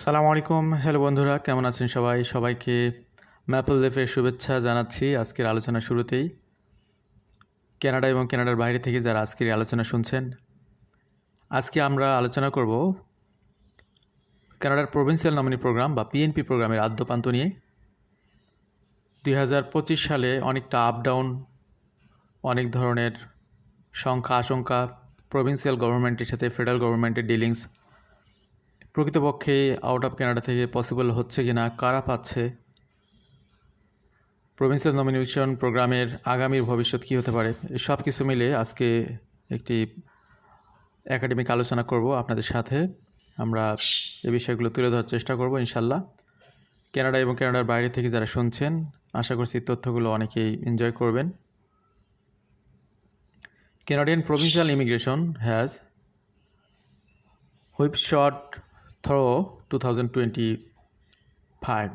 সালাম আলাইকুম। হ্যালো বন্ধুরা, কেমন আছেন সবাই? সবাইকে ম্যাপল লেফের শুভেচ্ছা জানাচ্ছি আজকের আলোচনা শুরুতেই। কানাডা এবং কানাডার বাইরে থেকে যারা আজকের আলোচনা শুনছেন, আজকে আমরা আলোচনা করব কানাডার প্রভিন্সিয়াল নমিনি প্রোগ্রাম বা পিএনপি প্রোগ্রামের আদ্যপান্ত নিয়ে। দুই হাজার পঁচিশ সালে অনেকটা আপ ডাউন অনেক ধরনের সংখ্যা আশঙ্কা প্রভিন্সিয়াল গভর্নমেন্টের সাথে ফেডারেল গভর্নমেন্টের ডিলিংস প্রকৃতপক্ষে আউট অফ কানাডা থেকে পসিবল হচ্ছে কি না কারা পাচ্ছে? প্রভিন্সিয়াল নমিনেশন প্রোগ্রামের আগামীর ভবিষ্যৎ কী হতে পারে? সব কিছু মিলে আজকে একটি একাডেমিক আলোচনা করব আপনাদের সাথে। আমরা এ বিষয়গুলো তুলে ধরার চেষ্টা করব ইনশাল্লাহ কানাডা এবং ক্যানাডার বাইরে থেকে যারা শুনছেন, আশা করছি তথ্যগুলো অনেকেই এনজয় করবেন। Canadian provincial immigration has whipshot through 2025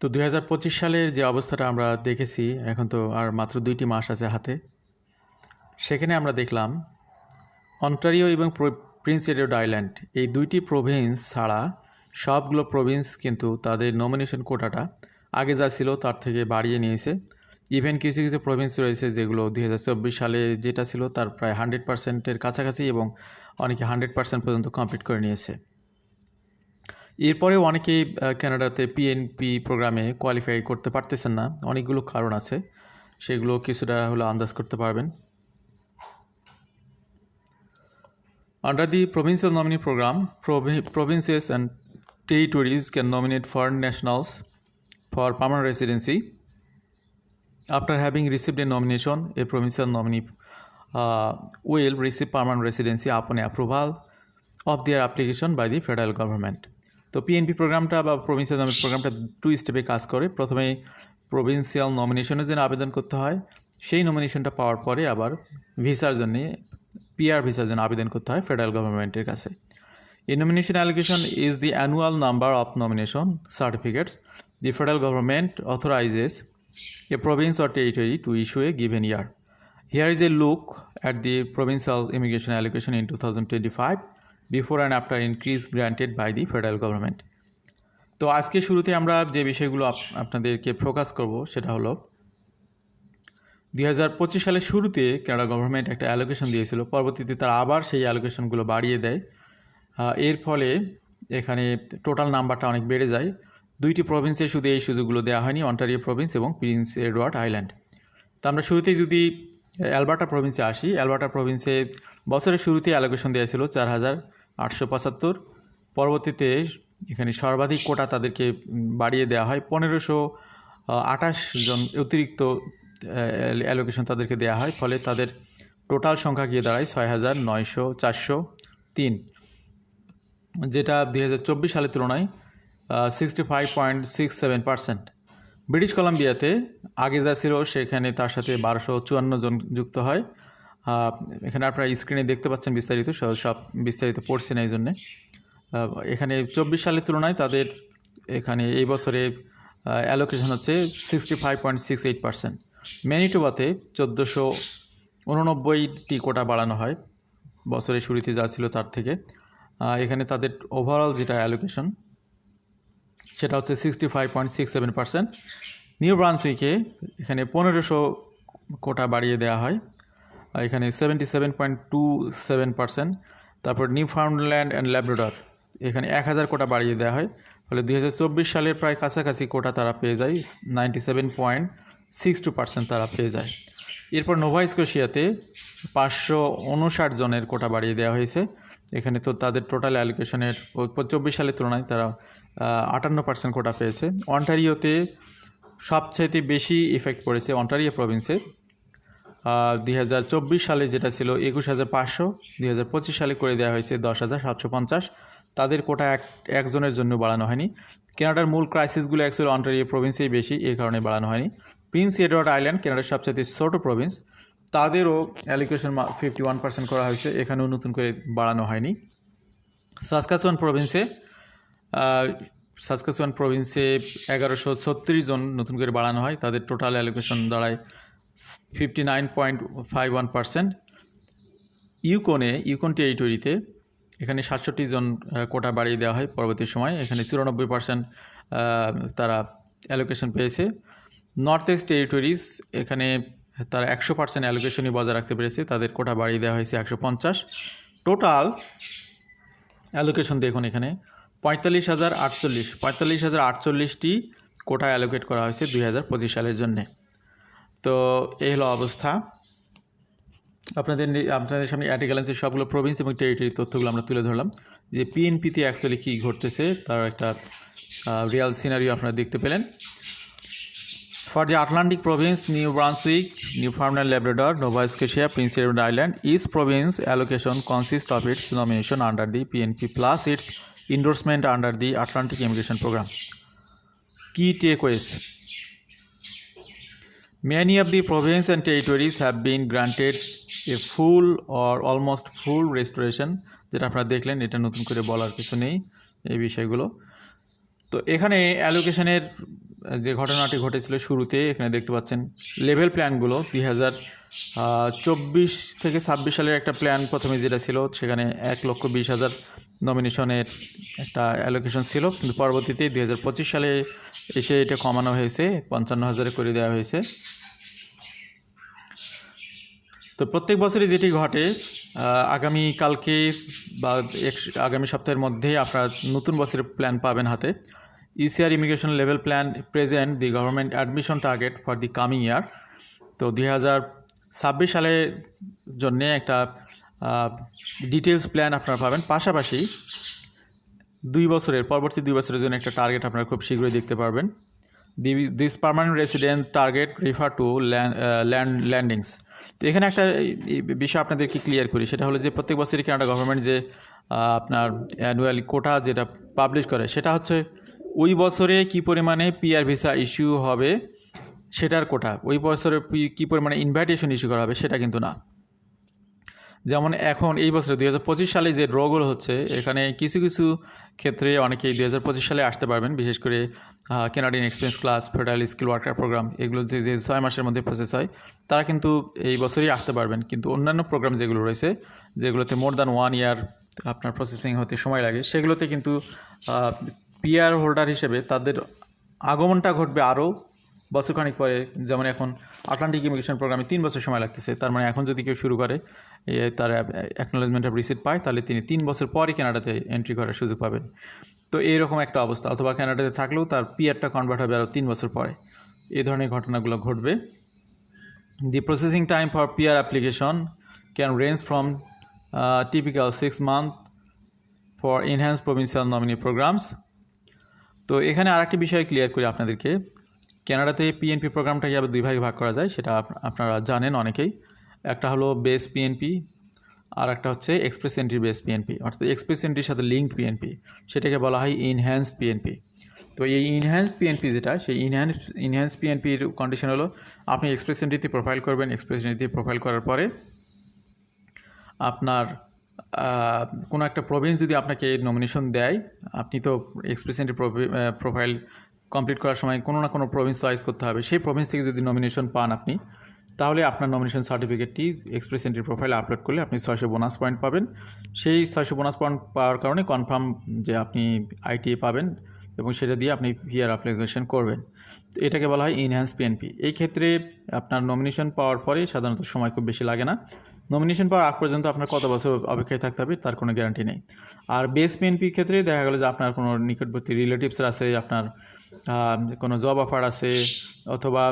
তো দুই হাজার পঁচিশ সালের যে অবস্থাটা আমরা দেখেছি, এখন তো আর মাত্র দুইটি মাস আছে হাতে, সেখানে আমরা দেখলাম অন্টারিও এবং প্রিন্স এডওয়ার্ড আইল্যান্ড, এই দুইটি প্রভিন্স ছাড়া সবগুলো প্রভিন্স কিন্তু তাদের নমিনেশন কোটাটা আগে যা ছিল তার থেকে বাড়িয়ে নিয়েছে। ইভেন কিছু কিছু প্রভিন্স রয়েছে যেগুলো দুই হাজার চব্বিশ সালে যেটা ছিল তার প্রায় হান্ড্রেড পার্সেন্টের কাছাকাছি এবং অনেকে হান্ড্রেড পার্সেন্ট পর্যন্ত কমপ্লিট করে নিয়েছে। এরপরেও অনেকেই আহ, কানাডাতে পিএনপি প্রোগ্রামে কোয়ালিফাই করতে পারতেছেন না। অনেকগুলো কারণ আছে। সেগুলো কিছুটা হলো আন্দাজ করতে পারবেন। Under the provincial nominee program, provi- provinces and territories can nominate foreign nationals for permanent residency. After having received a nomination, a provincial nominee uh, will receive permanent residency upon approval of their application by the federal government. তো PNP প্রোগ্রামটা বা provincial প্রোগ্রামটা two স্টেপে কাজ করে প্রথমে provincial নমিনেশনের জন্য আবেদন করতে হয় সেই নমিনেশনটা পাওয়ার পরে আবার ভিসার জন্য পিআর ভিসার জন্য আবেদন করতে হয় ফেডারেল গভর্নমেন্টের কাছে A nomination allocation is the annual number of nomination certificates the federal government authorizes a province or territory to issue a given year. Here is a look at the provincial immigration allocation in 2025 before and after increase granted by the federal government. তো আজকে শুরুতে আমরা যে বিষয়গুলো up- আপনাদেরকে focus করব সেটা হলো দুই হাজার পঁচিশ সালের শুরুতে কানাডা গভর্নমেন্ট একটা অ্যালোকেশন দিয়েছিল পরবর্তীতে তারা আবার সেই অ্যালোকেশনগুলো বাড়িয়ে দেয় এর ফলে এখানে টোটাল নাম্বারটা অনেক বেড়ে যায় দুইটি প্রভিন্সে শুধু এই সুযোগগুলো দেওয়া হয়নি অন্টারিও প্রভিন্স এবং প্রিন্স এডওয়ার্ড আইল্যান্ড তো আমরা শুরুতেই যদি অ্যালবার্টা প্রভিন্সে আসি অ্যালবার্টা প্রভিন্সে বছরের শুরুতে অ্যালোকেশন দেওয়া ছিল চার হাজার আটশো পঁচাত্তর। পরবর্তীতে এখানে সর্বাধিক কোটা তাদেরকে বাড়িয়ে দেওয়া হয়। পনেরোশো আঠাশ জন অতিরিক্ত অ্যালোকেশন তাদেরকে দেওয়া হয়। ফলে তাদের টোটাল সংখ্যা গিয়ে দাঁড়ায় ছয় হাজার নয়শো চারশো তিন। যেটা দুই হাজার চব্বিশ সালের তুলনায় sixty five point six seven percent British কলাম্বিয়াতে আগে যা ছিল, সেখানে তার সাথে বারোশো চুয়ান্ন জন যুক্ত হয়। এখানে আপনারা স্ক্রিনে দেখতে পাচ্ছেন বিস্তারিত, সব বিস্তারিত পড়ছে না এই জন্যে এখানে চব্বিশ সালের তুলনায় তাদের এখানে এই বছরে অ্যালোকেশন হচ্ছে sixty five point six eight percent ম্যানিটোবাতে চোদ্দোশো উননব্বইটি কোটা বাড়ানো হয়, বছরের শুরুতে যা ছিল তার থেকে। এখানে তাদের ওভারঅল যেটা অ্যালোকেশন সেটা হচ্ছে sixty five point six seven percent New ব্রান্সউইকে এখানে পনেরোশো কোটা বাড়িয়ে দেওয়া হয় এখানে seventy seven point two seven percent তারপর নিউ ফাউন্ডল্যান্ড অ্যান্ড ল্যাব্রাডর এখানে এক হাজার কোটা বাড়িয়ে দেওয়া হয়। ফলে দুই হাজার চব্বিশ সালের প্রায় কাছাকাছি কোটা তারা পেয়ে যায় ninety seven point six two percent তারা পেয়ে যায়। এরপর নোভা স্কোশিয়াতে পাঁচশো উনষাট জনের কোটা বাড়িয়ে দেওয়া হয়েছে। এখানে তো তাদের টোটাল অ্যালোকেশনের চব্বিশ সালের তুলনায় তারা আটান্ন পার্সেন্ট কোটা পেয়েছে। অন্টারিওতে সবচাইতে বেশি ইফেক্ট পড়েছে অন্টারিও প্রভিন্সে দুই হাজার চব্বিশ সালে যেটা ছিল একুশ হাজার পাঁচশো, দুই হাজার পঁচিশ সালে করে দেওয়া হয়েছে দশ হাজার সাতশো পঞ্চাশ। তাদের কোটা এক, একজনের জন্য বাড়ানো হয়নি। কেনাডার মূল ক্রাইসিসগুলো অ্যাকচুয়ালি অন্টারিও প্রভিন্সেই বেশি এই কারণে বাড়ানো হয়নি। প্রিন্স এডওয়ার্ড আইল্যান্ড কেনাডার সবচেয়ে ছোটো প্রভিন্স তাদেরও অ্যালিকেশন ফিফটি ওয়ান পার্সেন্ট করা হয়েছে। এখানেও নতুন করে বাড়ানো হয়নি। সাসকাচুয়ান প্রভিন্সে সাসকাচুয়ান প্রভিন্সে এগারোশো ছত্রিশ জন নতুন করে বাড়ানো হয়। তাদের টোটাল অ্যালোকেশন দাঁড়ায় fifty nine point five one percent ইউকনে Yukon টেরিটরিতে এখানে সাতষট্টি জন কোটা বাড়িয়ে দেওয়া হয় পরবর্তী সময়। এখানে চুরানব্বই পার্সেন্ট তারা অ্যালোকেশন পেয়েছে। নর্থ ইস্ট টেরিটরিজ এখানে তারা একশো পার্সেন্ট অ্যালোকেশনই বজায় রাখতে পেরেছে। তাদের কোটা বাড়িয়ে দেওয়া হয়েছে একশো পঞ্চাশ। টোটাল অ্যালোকেশন দেখুন এখানে, পঁয়তাল্লিশ হাজার আটচল্লিশ। পঁয়তাল্লিশ হাজার আটচল্লিশটি কোটা অ্যালোকেট করা হয়েছে দুই হাজার পঁচিশ সালের জন্যে। তো এই হলো অবস্থা। আপনাদের আপনাদের সামনে অ্যাটিক্যালেন্সের সবগুলো প্রভিন্স এবং টেরিটরি তথ্যগুলো আমরা তুলে ধরলাম। যে পিএনপিতে অ্যাকচুয়ালি কী ঘটতেছে, তার একটা রিয়াল সিনারিও আপনারা দেখতে পেলেন। For the Atlantic province, New Brunswick, Newfoundland Labrador, Nova Scotia, Prince Edward Island, each province allocation consists of its nomination under the PNP plus its endorsement under the Atlantic Immigration Program. Key takeaways Many of the provinces and territories have been granted a full or almost full restoration যেটা আপনারা দেখলেন এটা নতুন করে বলার কিছু নেই এই বিষয়গুলো তো এখানে অ্যালোকেশনের যে ঘটনাটি ঘটেছিল শুরুতে, এখানে দেখতে পাচ্ছেন লেভেল প্ল্যানগুলো দুই হাজার চব্বিশ থেকে ছাব্বিশ সালের একটা প্ল্যান প্রথমে যেটা ছিল, সেখানে এক লক্ষ বিশ হাজার নমিনেশনের একটা অ্যালোকেশন ছিল। কিন্তু পরবর্তীতে দুই হাজার পঁচিশ সালে এসে এটা কমানো হয়েছে, পঞ্চান্ন হাজারে করে দেওয়া হয়েছে। তো প্রত্যেক বছরই যেটি ঘটে আগামী কালকে বা এক- আগামী সপ্তাহের মধ্যে আপনারা নতুন বছরের প্ল্যান পাবেন হাতে। ECR immigration level plan present the government admission target for the coming year তো দুই হাজার ছাব্বিশ সালের জন্যে একটা ডিটেলস প্ল্যান আপনারা পাবেন। পাশাপাশি দুই বছরের, পরবর্তী দুই বছরের জন্য একটা টার্গেট আপনারা খুব শীঘ্রই দেখতে পারবেন। The this permanent resident target refer to land landings তো এখানে একটা বিষয় আপনাদেরকে ক্লিয়ার করি। সেটা হলো যে প্রত্যেক বছরই কানাডা গভর্নমেন্ট যে আপনার অ্যানুয়াল কোটা যেটা পাবলিশ করে, সেটা হচ্ছে ওই বছরে কি পরিমাণে পিআর ভিসা ইস্যু হবে সেটার কোটা? ওই বছরে কি পরিমাণে ইনভাইটেশন ইস্যু করা হবে সেটা কিন্তু না। যেমন এখন এই বছরে দুই হাজার পঁচিশ সালে যে ড্রগুলো হচ্ছে, এখানে কিছু কিছু ক্ষেত্রে অনেকেই দুই হাজার পঁচিশ সালে আসতে পারবেন, বিশেষ করে Canadian experience class federal skill worker program এগুলো যে ছয় মাসের মধ্যে প্রসেস হয়, তারা কিন্তু এই বছরই আসতে পারবেন। কিন্তু অন্যান্য প্রোগ্রাম যেগুলো রয়েছে, যেগুলোতে মোর দ্যান ওয়ান ইয়ার আপনার প্রসেসিং হতে সময় লাগে, সেগুলোতে কিন্তু পিআর হোল্ডার হিসেবে তাদের আগমনটা ঘটবে আরও বছরখানিক পরে। যেমন এখন আটলান্টিক ইমিগ্রেশন প্রোগ্রামে তিন বছর সময় লাগতেছে। তার মানে এখন যদি কেউ শুরু করে এ, তার অ্যাকনোলেজমেন্ট অফ রিসিট পায় তাহলে তিনি তিন বছর পরই কানাডাতে এন্ট্রি করার সুযোগ পাবেন। তো এইরকম একটা অবস্থা। অথবা কানাডাতে থাকলেও তার পিয়ারটা কনভার্ট হবে আরও তিন বছর পরে। এই ধরনের ঘটনাগুলো ঘটবে। The processing time for peer application can range from typical six month for for enhanced nominee programs. তো এখানে আরেকটি বিষয় ক্লিয়ার করি আপনাদেরকে। কানাডাতে পিএনপি প্রোগ্রামটাকে আবার দুই ভাগে ভাগ করা যায় সেটা আপনারা জানেন অনেকেই। একটা হলো বেস পিএনপি আর একটা হচ্ছে এক্সপ্রেস এন্ট্রি বেস পিএনপি অর্থাৎ এক্সপ্রেস এন্ট্রির সাথে লিঙ্কড পিএনপি সেটাকে বলা হয় ইনহ্যান্স পিএনপি তো এই ইনহ্যান্স পিএনপি যেটা, সেই ইনহ্যান্স ইনহ্যান্স পিএনপির কন্ডিশন হলো আপনি এক্সপ্রেস এন্ট্রিতে প্রোফাইল করবেন এক্সপ্রেস এন্ট্রিতে প্রোফাইল করার পরে আপনার কোনো একটা প্রভিন্স যদি আপনাকে নমিনেশন দেয়, আপনি তো এক্সপ্রেসেন্টের প্রোফাইল কমপ্লিট করার সময় কোনো না কোনো প্রভিন্স চয়েস করতে হবে। সেই প্রভিন্স থেকে যদি নমিনেশন পান আপনি, তাহলে আপনার নমিনেশন সার্টিফিকেটটি এক্সপ্রেস এন্ট্রি প্রোফাইলে আপলোড করলে আপনি ছয়শো বোনাস পয়েন্ট পাবেন। সেই ছয়শো বোনাস পয়েন্ট পাওয়ার কারণে কনফার্ম যে আপনি আইটিএ পাবেন এবং সেটা দিয়ে আপনি পিআর অ্যাপ্লিকেশন করবেন। এটাকে বলা হয় ইনহ্যান্স পিএনপি এই ক্ষেত্রে আপনার নমিনেশন পাওয়ার পরে সাধারণত সময় খুব বেশি লাগে না। নমিনেশন পাওয়ার আগ পর্যন্ত আপনার কত বছর অপেক্ষায় থাকতে হবে তার কোনো গ্যারান্টি নেই। আর বেস পিএনপির ক্ষেত্রে দেখা গেলো যে আপনার কোনো নিকটবর্তী রিলেটিভস আছে, আপনার কোনো জব অফার আছে, অথবা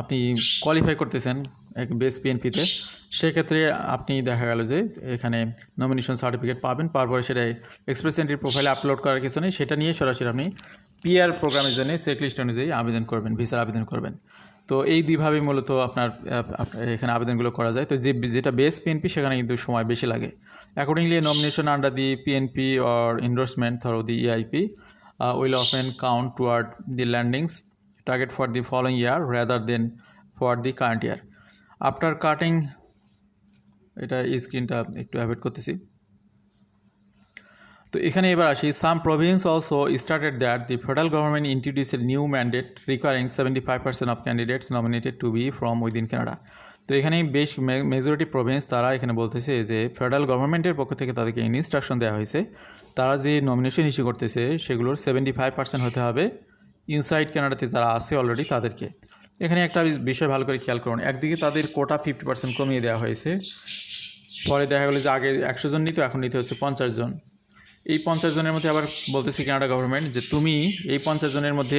আপনি কোয়ালিফাই করতেছেন এক বেস পিএনপিতে সেক্ষেত্রে আপনি দেখা গেল যে এখানে নমিনেশন সার্টিফিকেট পাবেন, পাওয়ার পরে সেটা এক্সপ্রেস এন্ট্রির প্রোফাইলে আপলোড করার কিছু নেই, সেটা নিয়ে সরাসরি আপনি পিআর প্রোগ্রামের জন্য চেকলিস্ট অনুযায়ী আবেদন করবেন ভিসার আবেদন করবেন। তো এই দুইভাবে মূলত আপনার আপ- আপ- এখানে আবেদনগুলো করা যায়। তো যে, যেটা বেস পিএনপি সেখানে কিন্তু সময় বেশি লাগে। Accordingly nomination under the PNP or endorsement through the EIP will often count toward the landings target for the following year rather than for the current year. After cutting, এটা স্ক্রিনটা একটু avoid করতেছি। তো এখানে এবার আসি। Some province also started that the federal government introduce a new mandate requiring seventy five percent of candidates nominated to be from within Canada তো তো এখানে বেশ মেজরিটি প্রভিন্স তারা এখানে বলতেছে যে ফেডারেল গভর্নমেন্টের পক্ষ থেকে তাদেরকে ইনস্ট্রাকশন দেওয়া হয়েছে। তারা যে নমিনেশন ইস্যু করতেছে, সেগুলোর সেভেন্টি ফাইভ পার্সেন্ট হতে হবে ইনসাইড কানাডাতে যারা আছে অলরেডি তাদেরকে। এখানে একটা বিষয় ভালো করে খেয়াল করুন। একদিকে তাদের কোটা ফিফটি পার্সেন্ট কমিয়ে দেওয়া হয়েছে। পরে দেখা গেলো যে আগে একশো জন নিত, এখন নিতে হচ্ছে পঞ্চাশ জন। এই পঞ্চাশ জনের মধ্যে আবার বলতেছে কানাডা গভর্নমেন্ট যে তুমি এই পঞ্চাশ জনের মধ্যে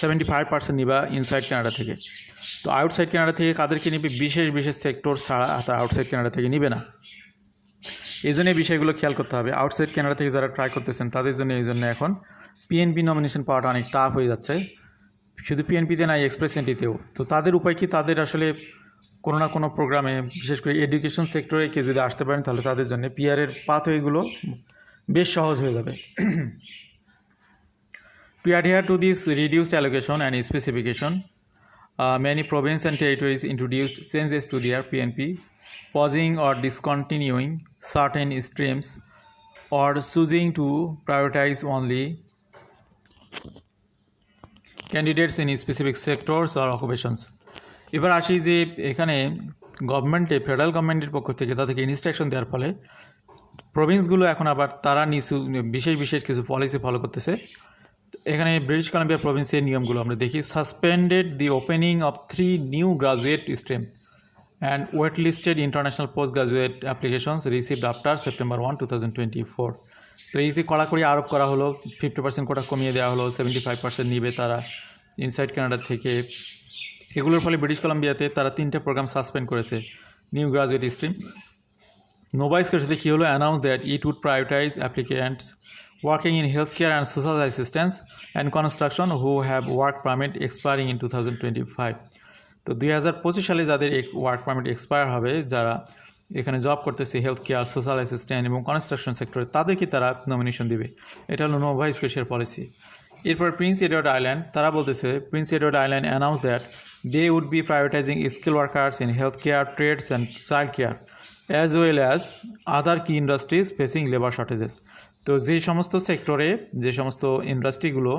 সেভেন্টি ফাইভ পার্সেন্ট নিবা ইনসাইড কানাডা থেকে। তো আউটসাইড কানাডা থেকে কাদেরকে নিবে? বিশেষ বিশেষ সেক্টর ছাড়া তারা আউটসাইড কানাডা থেকে নিবে না। এই জন্য এই বিষয়গুলো খেয়াল করতে হবে। আউটসাইড কানাডা থেকে যারা ট্রাই করতেছেন, তাদের জন্য এই জন্য এখন পিএনপি নমিনেশন পাওয়াটা অনেক টাফ হয়ে যাচ্ছে। শুধু পিএনপিতে নাই এক্সপ্রেস এন্ট্রিতেও তো তাদের উপায় কি? তাদের আসলে কোনো না কোনো প্রোগ্রামে বিশেষ করে এডুকেশন সেক্টরে কেউ যদি আসতে পারেন, তাহলে তাদের জন্য পিআরের পাথওয়েগুলো বেশ সহজ হয়ে যাবে। PR here to this reduced allocation and specification many province and territories introduced changes to their PNP pausing or discontinuing certain streams or choosing to prioritise only candidates in specific sectors or occupations এবার আসি যে এখানে গভর্নমেন্টে federal গভর্নমেন্টের পক্ষ থেকে তাদেরকে instruction দেওয়ার ফলে প্রভিন্সগুলো এখন আবার তারা নিচু, বিশেষ বিশেষ কিছু পলিসি ফলো করতেছে। এখানে ব্রিটিশ কলাম্বিয়া প্রভিন্সের নিয়মগুলো আমরা দেখি। Suspended the opening of three new graduate stream and wait listed international post graduate applications received after September one two thousand twenty four তো এই যে কড়াকড়ি আরোপ করা হলো ফিফটি পার্সেন্ট কোটা কমিয়ে দেওয়া হলো সেভেন্টি ফাইভ পার্সেন্ট নিবে তারা ইনসাইড কানাডা থেকে। এগুলোর ফলে ব্রিটিশ কলাম্বিয়াতে তারা তিনটে প্রোগ্রাম সাসপেন্ড করেছে, নিউ গ্রাজুয়েট স্ট্রিম নোভাইসকের সাথে কী হলো? Announce that it would prioritise applicants working in healthcare and social assistance and construction who have work permit expiring in 2025 তো দুই হাজার পঁচিশ সালে যাদের ওয়ার্ক পারমিট এক্সপায়ার হবে, যারা এখানে জব করতেছে হেলথ কেয়ার সোশ্যাল অ্যাসিস্ট্যান্ট এবং কনস্ট্রাকশন সেক্টরে তাদেরকে তারা নমিনেশন দিবে। এটা হলো নোভা স্কোশিয়ার পলিসি এরপর প্রিন্স এডওয়ার্ড আইল্যান্ড তারা বলতেছে Prince Edward Island announce that they would be prioritising skill workers in health care trades and child care as well as other key industries facing labour shortages তো যে সমস্ত সেক্টরে, যে সমস্ত ইন্ডাস্ট্রিগুলো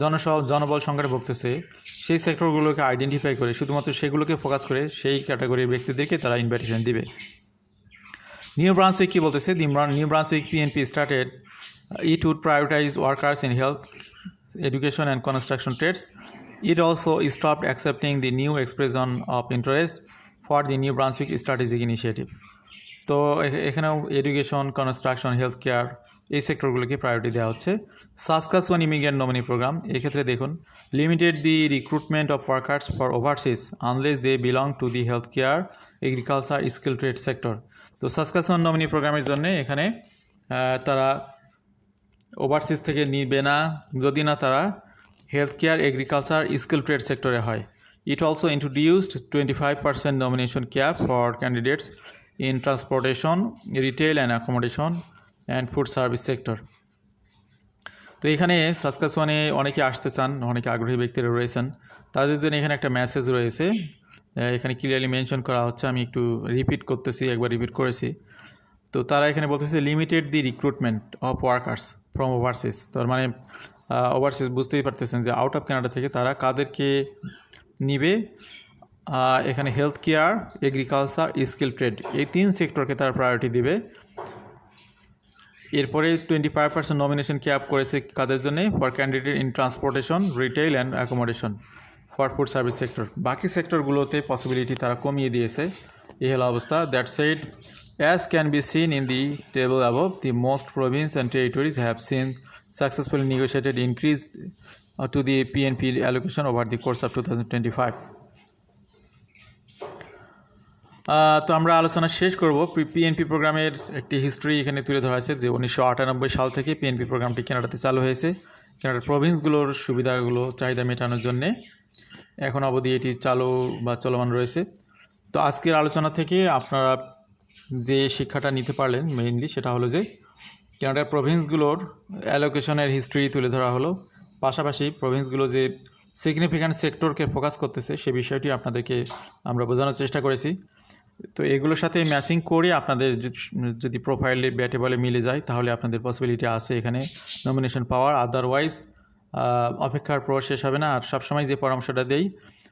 Johns জনবল সংকটে ভুগতেছে, সেই সেক্টরগুলোকে আইডেন্টিফাই করে, শুধুমাত্র সেগুলোকে ফোকাস করে, সেই ক্যাটাগরির ব্যক্তিদেরকে তারা ইনভাইটেশন দিবে। নিউ ব্রান্সউইক কী বলতেছে? New Brunswick PNP started it would prioritise workers in health education and construction trades it also stopped accepting the new expression of interest for the New Brunswick strategic initiative তো এখানেও education construction health care এই সেক্টরগুলোকে priority দেওয়া হচ্ছে। Saskatchewan immigrant nominee program এক্ষেত্রে দেখুন limited the recruitment of workers for overseas unless they belong to the health care agriculture skill trade sector তো সাসকাস one nominee প্রোগ্রামের জন্য এখানে তারা ওভারসিজ থেকে নিবে না যদি না তারা health care agriculture skill trade সেক্টরে হয়। It also introduced twenty five percent nomination cap for candidates in transportation, retail and accommodation and food service sector. তো এখানে সাসকাসওয়ানে অনেকে আসতে চান অনেকে আগ্রহী ব্যক্তিরা রয়েছেন। তাদের জন্য এখানে একটা মেসেজ রয়েছে। এখানে ক্লিয়ারলি মেনশন করা হচ্ছে আমি একটু রিপিট করতেছি একবার রিপিট করেছি। তো তারা এখানে বলতেছে limited the recruitment of workers from overseas তার মানে ওভারসিজ বুঝতেই পারতেছেন যে আউট অফ কানাডা থেকে তারা কাদেরকে নিবে এখানে health care agriculture skill trade এই তিন সেক্টরকে তারা প্রায়োরিটি দিবে। এরপরে twenty five percent nomination cap করেছে কাদের জন্য? For candidate in transportation retail and accommodation for food service sector বাকি সেক্টরগুলোতে পসিবিলিটি তারা কমিয়ে দিয়েছে। এই হলো অবস্থা। That side as can be seen in the table above the most province and territories have seen successfully negotiated increase uh, to the PNP allocation over the course of 2025. তো আমরা আলোচনা শেষ করব। পিএনপি প্রোগ্রামের একটি হিস্ট্রি এখানে তুলে ধরা আছে যে উনিশশো আটানব্বই সাল থেকে পিএনপি প্রোগ্রামটি কেনাডাতে চালু হয়েছে। কেনাডার প্রভিন্সগুলোর সুবিধাগুলো চাহিদা মেটানোর জন্যে এখন অবধি এটি চালু বা চলমান রয়েছে। তো আজকের আলোচনা থেকে আপনারা যে শিক্ষাটা নিতে পারলেন মেইনলি সেটা হলো যে কেনাডার প্রভিন্সগুলোর অ্যালোকেশনের হিস্ট্রি তুলে ধরা হলো। পাশাপাশি প্রভিন্সগুলো যে সিগনিফিক্যান্ট সেক্টরকে ফোকাস করতেছে, সে বিষয়টি আপনাদেরকে আমরা বোঝানোর চেষ্টা করেছি। তো এগুলোর সাথে ম্যাচিং করে আপনাদের যদি প্রোফাইলে ব্যাটে বলে মিলে যায়, তাহলে আপনাদের পসিবিলিটি আছে এখানে নমিনেশন পাওয়ার। আদারওয়াইজ অপেক্ষার প্রয়োগ শেষ হবে না। আর সবসময় যে পরামর্শটা দেই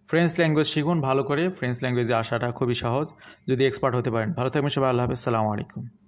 ফ্রেঞ্চ ল্যাঙ্গুয়েজ শিখুন, ভালো করে ফ্রেঞ্চ ল্যাঙ্গুয়েজে আসাটা খুবই সহজ। যদি এক্সপার্ট হতে পারেন। ভালো থাকবেন সবাই, আল্লাহ হাফেজ। সালামু আলাইকুম।